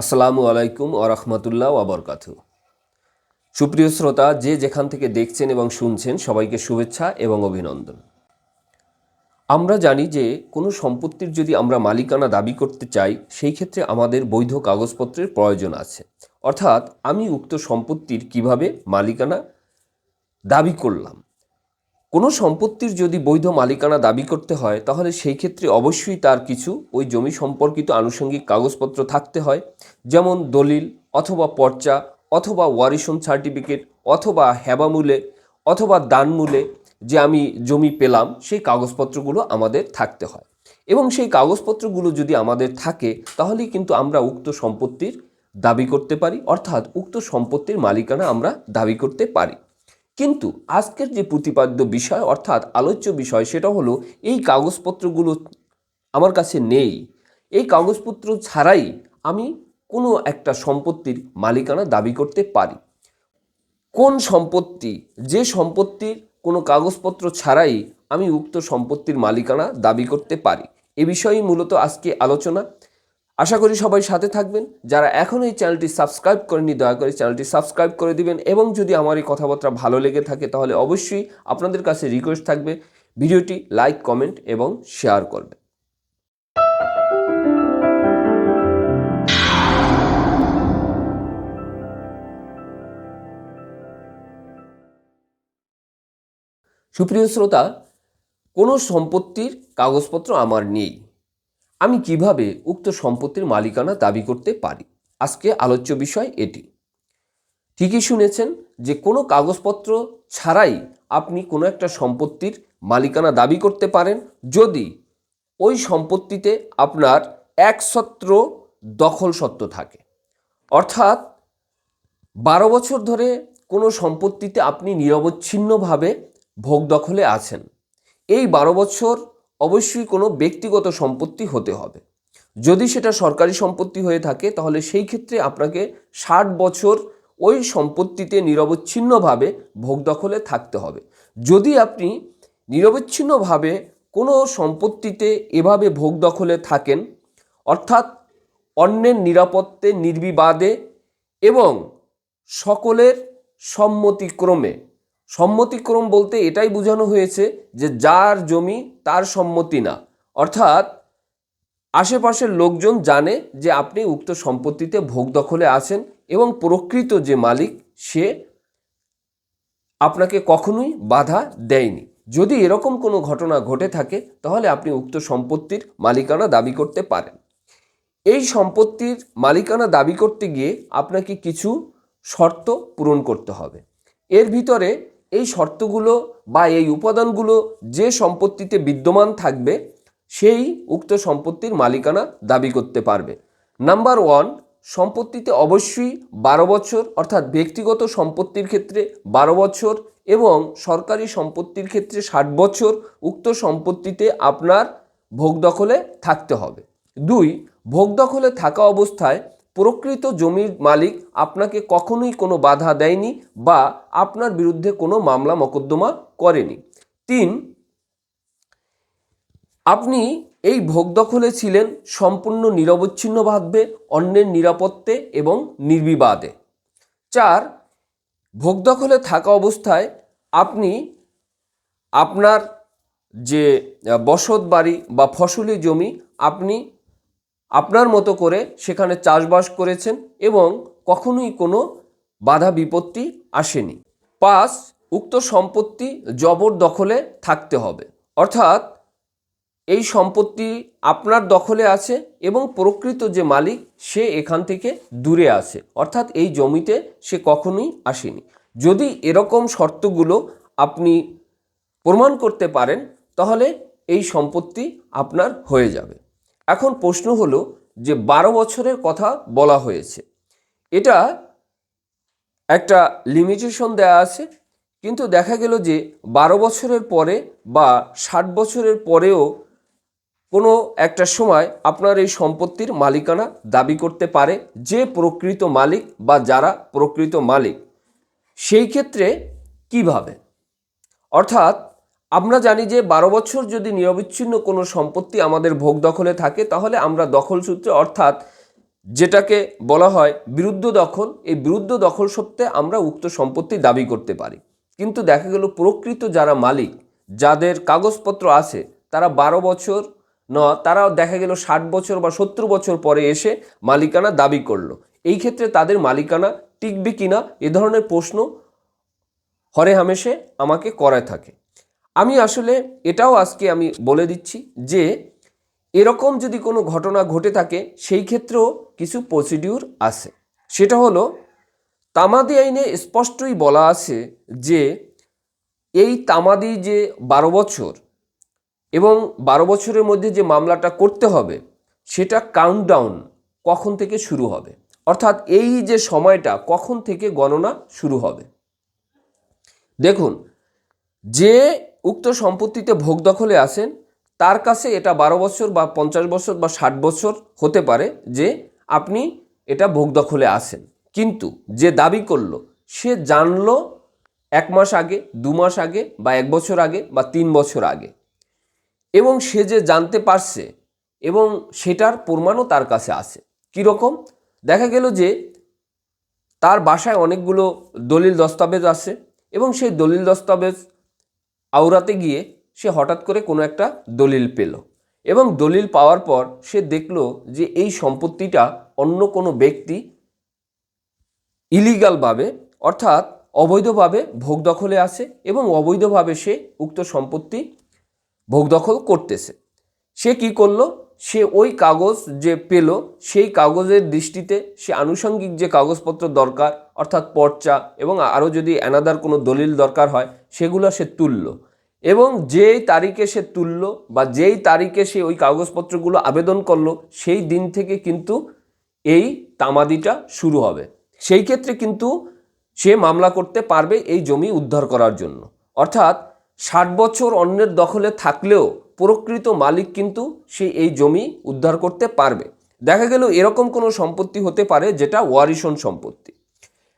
আসসালামু আলাইকুম ও রহমতুল্লাহ আবরকাত সুপ্রিয় শ্রোতা, যে যেখান থেকে দেখছেন এবং শুনছেন, সবাইকে শুভেচ্ছা এবং অভিনন্দন। আমরা জানি যে কোনো সম্পত্তির যদি আমরা মালিকানা দাবি করতে চাই, সেই ক্ষেত্রে আমাদের বৈধ কাগজপত্রের প্রয়োজন আছে। অর্থাৎ আমি উক্ত সম্পত্তির কীভাবে মালিকানা দাবি করলাম? কোনো সম্পত্তির যদি বৈধ মালিকানা দাবি করতে হয়, তাহলে সেই ক্ষেত্রে অবশ্যই তার কিছু ওই জমি সম্পর্কিত আনুষঙ্গিক কাগজপত্র থাকতে হয়, যেমন দলিল অথবা পর্চা অথবা ওয়ারিশন সার্টিফিকেট অথবা হেবামূলে অথবা দানমূলে যে আমি জমি পেলাম, সেই কাগজপত্রগুলো আমাদের থাকতে হয়। এবং সেই কাগজপত্রগুলো যদি আমাদের থাকে, তাহলেই কিন্তু আমরা উক্ত সম্পত্তির দাবি করতে পারি, অর্থাৎ উক্ত সম্পত্তির মালিকানা আমরা দাবি করতে পারি। কিন্তু আজকের যে প্রতিপাদ্য বিষয়, অর্থাৎ আলোচ্য বিষয়, সেটা হলো এই কাগজপত্রগুলো আমার কাছে নেই। এই কাগজপত্র ছাড়াই আমি কোনো একটা সম্পত্তির মালিকানা দাবি করতে পারি। কোন সম্পত্তি? যে সম্পত্তির কোনো কাগজপত্র ছাড়াই আমি উক্ত সম্পত্তির মালিকানা দাবি করতে পারি। এ বিষয়েই মূলত আজকে আলোচনা। আশা করি সবাই সাথে থাকবেন। যারা এখনও এই চ্যানেলটি সাবস্ক্রাইব করেনি দয়া করে চ্যানেলটি সাবস্ক্রাইব করে দিবেন এবং যদি আমার এই কথাবার্তা ভালো লেগে থাকে তাহলে অবশ্যই আপনাদের কাছে রিকোয়েস্ট থাকবে। ভিডিওটি লাইক কমেন্ট এবং শেয়ার করবেন। সুপ্রিয় শ্রোতা, কোনো সম্পত্তির কাগজপত্র আমার নেই। আমি কীভাবে উক্ত সম্পত্তির মালিকানা দাবি করতে পারি? আজকে আলোচ্য বিষয় এটি। ঠিকই শুনেছেন যে কোনো কাগজপত্র ছাড়াই আপনি কোনো একটা সম্পত্তির মালিকানা দাবি করতে পারেন যদি ওই সম্পত্তিতে আপনার একসত্র দখল সত্ত্ব থাকে। অর্থাৎ বারো বছর ধরে কোনো সম্পত্তিতে আপনি নিরবচ্ছিন্নভাবে ভোগ দখলে আছেন। এই বারো বছর অবশ্যই কোনো ব্যক্তিগত সম্পত্তি হতে হবে। যদি সেটা সরকারি সম্পত্তি হয়ে থাকে, তাহলে সেই ক্ষেত্রে আপনাকে ষাট বছর ওই সম্পত্তিতে নিরবচ্ছিন্নভাবে ভোগ দখলে থাকতে হবে। যদি আপনি নিরবচ্ছিন্নভাবে কোনো সম্পত্তিতে এভাবে ভোগ দখলে থাকেন, অর্থাৎ অন্যের নিরাপত্তে, নির্বিবাদে এবং সকলের সম্মতিক্রমে সম্মতিক্রম বলতে এটাই বোঝানো হয়েছে যে যার জমি তার সম্মতি না। অর্থাৎ আশেপাশের লোকজন জানে যে আপনি উক্ত সম্পত্তিতে ভোগ দখলে আছেন এবং প্রকৃত যে মালিক সে আপনাকে কখনোই বাধা দেয়নি। যদি এরকম কোনো ঘটনা ঘটে থাকে, তাহলে আপনি উক্ত সম্পত্তির মালিকানা দাবি করতে পারেন। এই সম্পত্তির মালিকানা দাবি করতে গিয়ে আপনাকে কিছু শর্ত পূরণ করতে হবে। এর ভিতরে এই শর্তগুলো বা এই উপাদানগুলো যে সম্পত্তিতে বিদ্যমান থাকবে, সেই উক্ত সম্পত্তির মালিকানা দাবি করতে পারবে। নাম্বার ওয়ান সম্পত্তিতে অবশ্যই বারো বছর, অর্থাৎ ব্যক্তিগত সম্পত্তির ক্ষেত্রে বারো বছর এবং সরকারি সম্পত্তির ক্ষেত্রে ষাট বছর উক্ত সম্পত্তিতে আপনার ভোগ দখলে থাকতে হবে। দুই, ভোগ দখলে থাকা অবস্থায় প্রকৃত জমির মালিক আপনাকে কখনোই কোনো বাধা দেয়নি বা আপনার বিরুদ্ধে কোনো মামলা মকদ্দমা করেনি। তিন, আপনি এই ভোগ দখলে ছিলেন সম্পূর্ণ নিরবচ্ছিন্নভাবে অন্যের নিরাপত্তে এবং নির্বিবাদে। চার, ভোগ দখলে থাকা অবস্থায় আপনি আপনার যে বসত বাড়ি বা ফসলি জমি আপনি আপনার মতো করে সেখানে চাষবাস করেছেন এবং কখনোই কোনো বাধা বিপত্তি আসেনি। পাঁচ, উক্ত সম্পত্তি জবর দখলে থাকতে হবে। অর্থাৎ এই সম্পত্তি আপনার দখলে আছে এবং প্রকৃত যে মালিক সে এখান থেকে দূরে আছে। অর্থাৎ এই জমিতে সে কখনোই আসেনি। যদি এরকম শর্তগুলো আপনি প্রমাণ করতে পারেন, তাহলে এই সম্পত্তি আপনার হয়ে যাবে। এখন প্রশ্ন হলো যে বারো বছরের কথা বলা হয়েছে। এটা একটা লিমিটেশন দেওয়া আছে, কিন্তু দেখা গেল যে বারো বছরের পরে বা ষাট বছরের পরেও কোনো একটা সময় আপনার এই সম্পত্তির মালিকানা দাবি করতে পারে যে প্রকৃত মালিক বা যারা প্রকৃত মালিক। সেই ক্ষেত্রে কীভাবে? অর্থাৎ আমরা জানি যে বারো বছর যদি নিরবিচ্ছিন্ন কোনো সম্পত্তি আমাদের ভোগ দখলে থাকে, তাহলে আমরা দখল সূত্রে, অর্থাৎ যেটাকে বলা হয় বিরুদ্ধ দখল, এই বিরুদ্ধ দখল সত্ত্বে আমরা উক্ত সম্পত্তি দাবি করতে পারি। কিন্তু দেখা গেল প্রকৃত যারা মালিক, যাদের কাগজপত্র আছে, তারা বারো বছর ন তারা দেখা গেল ষাট বছর বা সত্তর বছর পরে এসে মালিকানা দাবি করল। এই ক্ষেত্রে তাদের মালিকানা টিকবে কিনা, এ ধরনের প্রশ্ন হরে হামেশে আমাকে করায় থাকে। আমি আসলে এটাও আজকে আমি বলে দিচ্ছি যে, এরকম যদি কোনো ঘটনা ঘটে থাকে, সেই ক্ষেত্রেও কিছু প্রসিডিউর আছে। সেটা হলো, তামাদি আইনে স্পষ্টই বলা আছে যে, এই তামাদি যে বারো বছর এবং বারো বছরের মধ্যে যে মামলাটা করতে হবে, সেটা কাউন্টডাউন কখন থেকে শুরু হবে? অর্থাৎ এই যে সময়টা কখন থেকে গণনা শুরু হবে? দেখুন, যে উক্ত সম্পত্তিতে ভোগ দখলে আসেন তার কাছে এটা বারো বছর বা পঞ্চাশ বছর বা ষাট বছর হতে পারে যে আপনি এটা ভোগ দখলে আসেন কিন্তু যে দাবি করল, সে জানল এক মাস আগে, দু মাস আগে বা এক বছর আগে বা তিন বছর আগে। এবং সে যে জানতে পারছে এবং সেটার প্রমাণও তার কাছে আছে। কীরকম দেখা গেল যে তার বাসায় অনেকগুলো দলিল দস্তাবেজ আছে এবং সেই দলিল দস্তাবেজ আওড়াতে গিয়ে সে হঠাৎ করে কোনো একটা দলিল পেল এবং দলিল পাওয়ার পর সে দেখল যে এই সম্পত্তিটা অন্য কোনো ব্যক্তি ইলিগালভাবে অর্থাৎ অবৈধভাবে ভোগ দখলে আসে এবং অবৈধভাবে সে উক্ত সম্পত্তি ভোগ দখল করতেছে। সে কি করল? সে ওই কাগজ যে পেল, সেই কাগজের দৃষ্টিতে সে আনুষঙ্গিক যে কাগজপত্র দরকার, অর্থাৎ পর্চা এবং আরও যদি অ্যানাদার কোনো দলিল দরকার হয়, সেগুলো সে তুললো। এবং যেই তারিখে সে তুললো বা যেই তারিখে সে ওই কাগজপত্রগুলো আবেদন করল, সেই দিন থেকে কিন্তু এই তামাদিটা শুরু হবে। সেই ক্ষেত্রে কিন্তু সে মামলা করতে পারবে এই জমি উদ্ধার করার জন্য। অর্থাৎ ষাট বছর অন্যের দখলে থাকলেও প্রকৃত মালিক কিন্তু সে এই জমি উদ্ধার করতে পারবে। দেখা গেল এরকম কোনো সম্পত্তি হতে পারে যেটা ওয়ারিশন সম্পত্তি।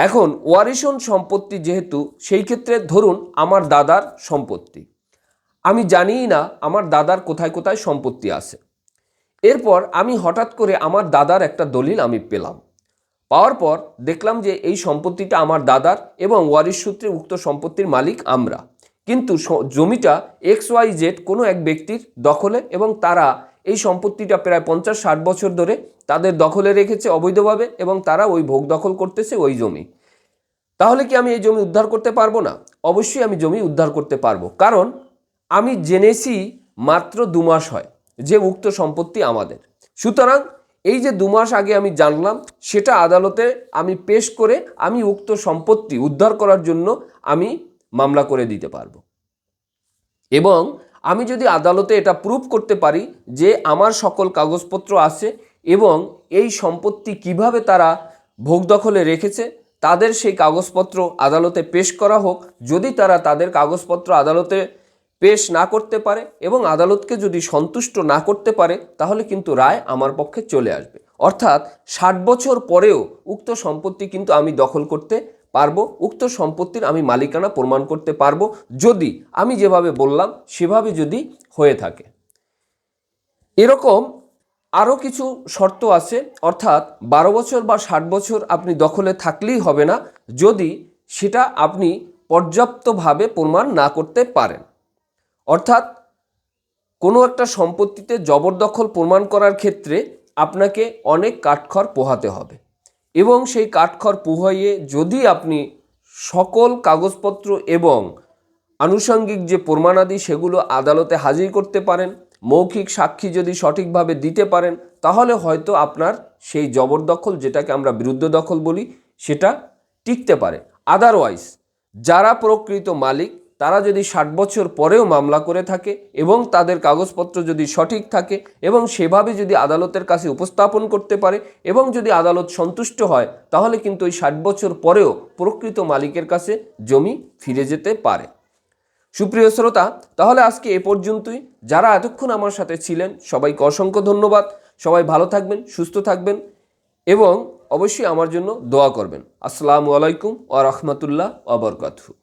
এখন ওয়ারিশন সম্পত্তি যেহেতু, সেই ক্ষেত্রে ধরুন আমার দাদার সম্পত্তি। আমি জানিই না আমার দাদার কোথায় কোথায় সম্পত্তি আছে। এরপর আমি হঠাৎ করে আমার দাদার একটা দলিল আমি পেলাম। পাওয়ার পর দেখলাম যে এই সম্পত্তিটা আমার দাদার এবং ওয়ারিশ সূত্রে উক্ত সম্পত্তির মালিক আমরা। কিন্তু জমিটা এক্স ওয়াই জেড কোনো এক ব্যক্তির দখলে এবং তারা এই সম্পত্তিটা প্রায় পঞ্চাশ ষাট বছর ধরে তাদের দখলে রেখেছে অবৈধভাবে এবং তারা ওই ভোগ দখল করতেছে ওই জমি। তাহলে কি আমি এই জমি উদ্ধার করতে পারব না? অবশ্যই আমি জমি উদ্ধার করতে পারব। কারণ আমি জেনেছি মাত্র দু মাস হয় যে উক্ত সম্পত্তি আমাদের। সুতরাং এই যে দু মাস আগে আমি জানলাম, সেটা আদালতে আমি পেশ করে আমি উক্ত সম্পত্তি উদ্ধার করার জন্য আমি মামলা করে দিতে পারব। এবং আমি যদি আদালতে এটা প্রুভ করতে পারি যে আমার সকল কাগজপত্র আছে এবং এই সম্পত্তি কীভাবে তারা ভোগ দখলে রেখেছে, তাদের সেই কাগজপত্র আদালতে পেশ করা হোক। যদি তারা তাদের কাগজপত্র আদালতে পেশ না করতে পারে এবং আদালতকে যদি সন্তুষ্ট না করতে পারে, তাহলে কিন্তু রায় আমার পক্ষে চলে আসবে। অর্থাৎ ষাট বছর পরেও উক্ত সম্পত্তি কিন্তু আমি দখল করতে পারব, উক্ত সম্পত্তির আমি মালিকানা প্রমাণ করতে পারব যদি আমি যেভাবে বললাম সেভাবে যদি হয়ে থাকে। এরকম আরও কিছু শর্ত আছে, অর্থাৎ বারো বছর বা ষাট বছর আপনি দখলে থাকলেই হবে না যদি সেটা আপনি পর্যাপ্তভাবে প্রমাণ না করতে পারেন। অর্থাৎ কোনো একটা সম্পত্তিতে জবরদখল প্রমাণ করার ক্ষেত্রে আপনাকে অনেক কাঠখড় পোহাতে হবে। এবং সেই কাঠখড় পোহাইয়ে যদি আপনি সকল কাগজপত্র এবং আনুষঙ্গিক যে প্রমাণাদি সেগুলো আদালতে হাজির করতে পারেন, মৌখিক সাক্ষী যদি সঠিকভাবে দিতে পারেন, তাহলে হয়তো আপনার সেই জবরদখল যেটাকে আমরা বিরুদ্ধ দখল বলি, সেটা টিকতে পারে। আদারওয়াইজ যারা প্রকৃত মালিক তারা যদি ষাট বছর পরেও মামলা করে থাকে এবং তাদের কাগজপত্র যদি সঠিক থাকে এবং সেভাবে যদি আদালতের কাছে উপস্থাপন করতে পারে এবং যদি আদালত সন্তুষ্ট হয়, তাহলে কিন্তু ওই ষাট বছর পরেও প্রকৃত মালিকের কাছে জমি ফিরে যেতে পারে। সুপ্রিয় শ্রোতা, তাহলে আজকে এ পর্যন্তই। যারা এতক্ষণ আমার সাথে ছিলেন, সবাইকে অসংখ্য ধন্যবাদ। সবাই ভালো থাকবেন, সুস্থ থাকবেন এবং অবশ্যই আমার জন্য দোয়া করবেন। আসসালামু আলাইকুম ওয়া রাহমাতুল্লাহ ওয়া বারাকাতুহু।